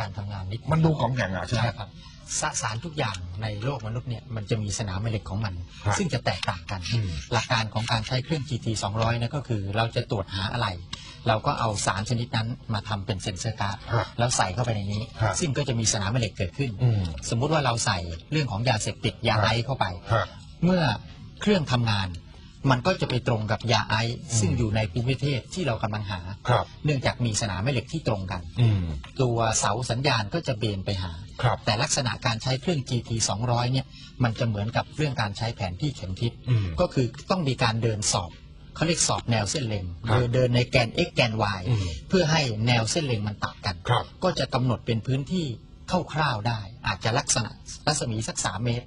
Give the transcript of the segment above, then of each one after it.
การทำงานนิดมันดูของแข็งอะใช่ไหมใช่ครับสสารทุกอย่างในโลกมนุษย์เนี่ยมันจะมีสนามแม่เหล็กของมันครับซึ่งจะแตกต่างกันอืมหลักการของการใช้เครื่อง GT 200นะก็คือ เราจะตรวจหาอะไร เราก็เอาสารชนิดนั้นมาทำเป็นเซ็นเซอร์การ์ดฮะแล้วใส่เข้าไปในนี้ครับซึ่งก็จะมีสนามแม่เหล็กเกิดขึ้นอืมสมมุติว่าเราใส่เรื่องของยาเสพติดยาครับไอซ์เข้าไปฮะเมื่อเครื่องทำงาน มันก็จะไปตรงกับยาไอซ์อืมซึ่งอยู่ในภูมิประเทศที่เรากำลังหา ครับ เนื่องจากมีสนามแม่เหล็กที่ตรงกัน อืม ตัวเสาสัญญาณก็จะเบนไปหา ครับ แต่ลักษณะการใช้เครื่อง GT 200เนี่ยมันจะเหมือนกับเรื่องการใช้แผนที่เข็มทิศ อืม ก็คือต้องมีการเดินสอบเขาเรียกสอบแนวเส้นเล็งครับเดินเดินในแกน x แกน y อืม เพื่อให้แนวเส้นเล็งมันตัดกัน ครับ ก็จะกำหนดเป็นพื้นที่คร่าวๆได้ อาจจะลักษณะรัศมีสักสามเมตร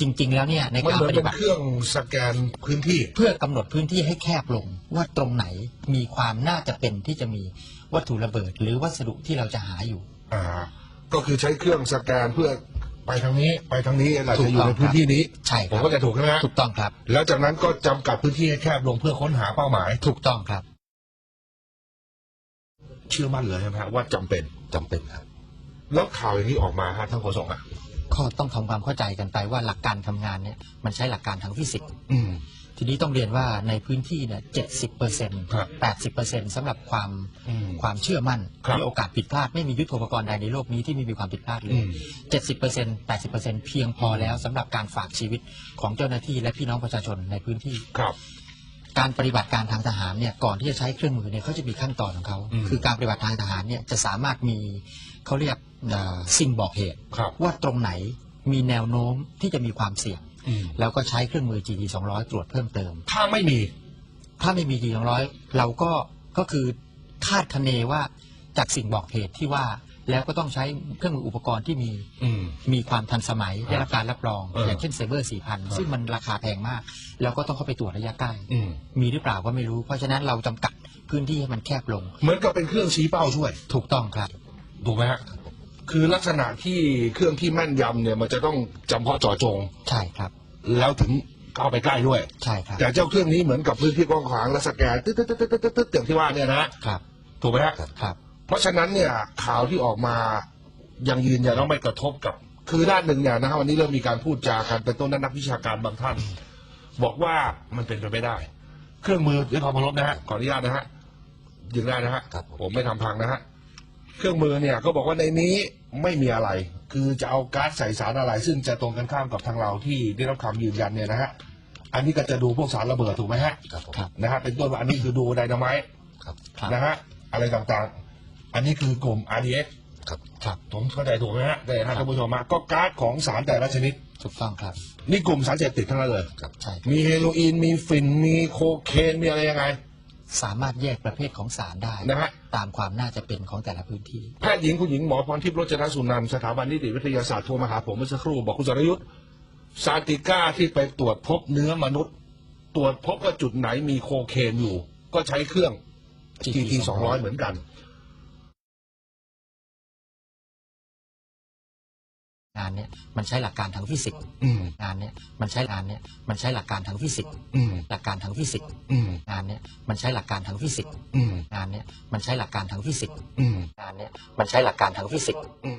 จริง ๆ แล้วเนี่ยในมันการเหมือนปเป็ฏินบัติ เครื่องสแกนพื้นที่ เพื่อกำหนดพื้นที่ให้แคบลงว่าตรงไหนมีความน่าจะเป็นที่จะมีวัตถุระเบิด หรือวัสดุที่เราจะหาอยู่ อ่า ก็คือใช้เครื่องสแกนเพื่อไปทางนี้ ไปทางนี้เราถูจะกอยู่ต้องในพื้นที่นี้ใช่คผมรับก็จะถูกใช่ไหมฮะถูกต้องครับ แล้วจากนั้นก็จำกัดพื้นที่ให้แคบลงเพื่อค้นหาเป้าหมาย ถูกต้องครับ เชื่อมั่นเลยใช่ไหมฮะว่าจำเป็น จำเป็นครับ แล้วข่าวอย่างนี้ออกมาฮะท่านโฆษกอะ ก็ต้องทำความเข้าใจกันไปว่าหลักการทำงานเนี่ยมันใช้หลักการทางฟิสิกส์อืม ทีนี้ต้องเรียนว่าในพื้นที่เนี่ยเจ็ดสิบเปอร์เซ็นต์ครับแปดสิบเปอร์เซ็นต์สำหรับความอืมความเชื่อมั่นครับมีโอกาสผิดพลาดไม่มียุทโธปกรณ์ใดในโลกนี้ที่ไม่มีความผิดพลาดเลอืยม เจ็ดสิบเปอร์เซ็นต์แปดสิบเปอร์เซ็นต์เพียงพอแล้วสำหรับการฝากชีวิตของเจ้าหน้าที่และพี่น้องประชาชนในพื้นที่ ครับ การปฏิบัติการทางทหารเนี่ยก่อนที่จะใช้เครื่องมือเนี่ยเขาจะมีขั้นตอนของเขาอืม คือการปฏิบัติทางทหารเนี่ยจะสามารถมี เขาเรียกเอ่อสิ่งบอกเหตุครับว่าตรงไหนมีแนวโน้มที่จะมีความเสี่ยงอืมแล้วก็ใช้เครื่องมือ GT 200 ตรวจเพิ่มเติม ถ้าไม่มี ถ้าไม่มี GT 200 เราก็ก็คือคาดคะเนว่าจากสิ่งบอกเหตุที่ว่าแล้วก็ต้องใช้เครื่องมืออุปกรณ์ที่มีอืมมีความทันสมัยได้รับการรับรองเออออย่างเช่นเซเบอร์4,000ซึ่งมันราคาแพงมาก แล้วก็ต้องเข้าไปตรวจระยะใกล้อืมมีหรือเปล่าก็ไม่รู้ เพราะฉะนั้นเราจำกัดพื้นที่ให้มันแคบลง เหมือนกับเป็นเครื่องชี้เป้าช่วย ถูกต้องครับ ถูกไหมฮะคือลักษณะที่เครื่องที่แม่นยำเนี่ย มันจะต้องจำเพาะเจาะจง ใช่ครับ แล้วถึงเข้าไปใกล้ด้วย ใช่ครับ แต่เจ้าเครื่องนี้เหมือนกับพื้นที่กว้างขวางและสแกนตึ๊ดตึ๊ดตึ๊ดตึ๊ดตึ๊ดตึ๊ดอย่างที่ว่าเนี่ยนะครับถูกไหมฮะครับ เพราะฉะนั้นเนี่ยข่าวที่ออกมายังยืนยันว่าไม่กระทบกับ คือด้านหนึ่งเนี่ยนะฮะวันนี้เริ่มมีการพูดจากันเป็นต้นนักวิชาการบางท่าน บอกว่ามันเป็นไปไม่ได้ เครื่องมือด้วยความเคารพนะฮะขออนุญาตนะฮะยิงได้นะฮะครับผมผมไม่ทำพังนะฮะ เครื่องมือเนี่ยก็บอกว่าในนี้ไม่มีอะไร คือจะเอาก๊าซใส่สารอะไร ซึ่งจะตรงกันข้ามกับทางเราที่ได้รับคำยืนยันเนี่ยนะฮะอันนี้ก็จะดูพวกสารระเบิดถูกไหมฮะครับผมครับนะฮะเป็นต้นว่าอันนี้คือดูไดนาไมต์ครับครับนะฮะอะไรต่างๆ อันนี้คือกลุ่ม RDX ครับครับผมเข้าใจถูกไหมฮะได้ฮะท่านผู้ชมมาก็ก๊าซของสารแต่ละชนิดถูกต้องครับ นี่กลุ่มสารเสพติดทั้งนั้นเลยครับใช่มีเฮโรอีนมีฝิ่นมีโคเคนมีอะไรยังไง สามารถแยกประเภทของสารได้ นะฮะ ตามความน่าจะเป็นของแต่ละพื้นที่ แพทย์หญิงคุณหญิงหมอพรทิพย์โรจนสุนันท์สถาบันนิติวิทยาศาสตร์โทรมาหาผมเมื่อสักครู่บอกคุณสรยุทธ์ซาติก้าที่ไปตรวจพบเนื้อมนุษย์ ตรวจพบว่าจุดไหนมีโคเคนอยู่ ก็ใช้เครื่อง GT 200 เหมือนกัน งานเนี้ยมันใช้หลักการทางฟิสิกส์อืมงานเนี้ยมันใช้งานเนี้ยมันใช้หลักการทางฟิสิกส์อืมหลักการทางฟิสิกส์อืมงานเนี้ยมันใช้หลักการทางฟิสิกส์อืมงานเนี้ยมันใช้หลักการทางฟิสิกส์อืมงานเนี้ยมันใช้หลักการทางฟิสิกส์อืม